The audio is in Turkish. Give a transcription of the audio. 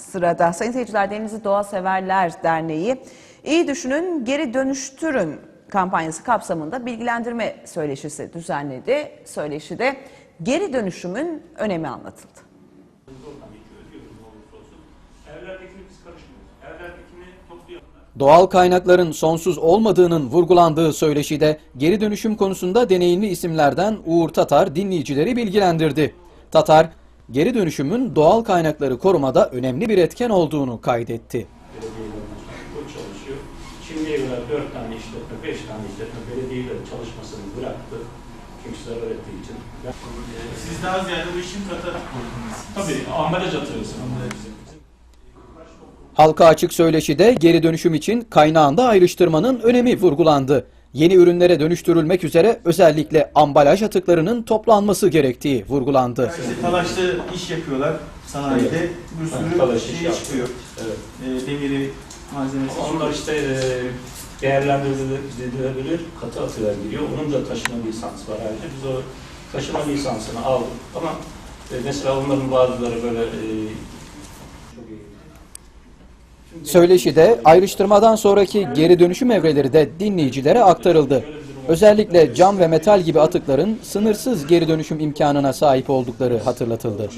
sırada. Sayın seyirciler Denizli Doğa Severler Derneği İyi Düşünün Geri Dönüştürün kampanyası kapsamında bilgilendirme söyleşisi düzenledi. Söyleşide geri dönüşümün önemi anlatıldı. Doğal kaynakların sonsuz olmadığının vurgulandığı söyleşide geri dönüşüm konusunda deneyimli isimlerden Uğur Tatar dinleyicileri bilgilendirdi. Tatar, geri dönüşümün doğal kaynakları korumada önemli bir etken olduğunu kaydetti. Şimdiye kadar 4 tane işletme, 5 tane işletme belediyelerin çalışmasını bıraktı. Çünkü zarar ettiği için. Ben, Siz daha ziyade bu işin katı oldunuz. tabii ambalaj atıyorsun. Halka açık söyleşide geri dönüşüm için kaynağında ayrıştırmanın önemi vurgulandı. Yeni ürünlere dönüştürülmek üzere özellikle ambalaj atıklarının toplanması gerektiği vurgulandı. İşte talaşlı iş yapıyorlar sanayide. Bir sürü talaş iş şey yapıyor. çıkıyor. Evet. E, demiri malzemesi Onlar işte e, değerlendirilebilir katı atığa giriyor. Onun da taşıma lisansı var ayrıca. Biz o taşıma lisansını aldık. Ama e, mesela onların bazıları böyle e, Söyleşide ayrıştırmadan sonraki geri dönüşüm evreleri de dinleyicilere aktarıldı. Özellikle cam ve metal gibi atıkların sınırsız geri dönüşüm imkanına sahip oldukları hatırlatıldı.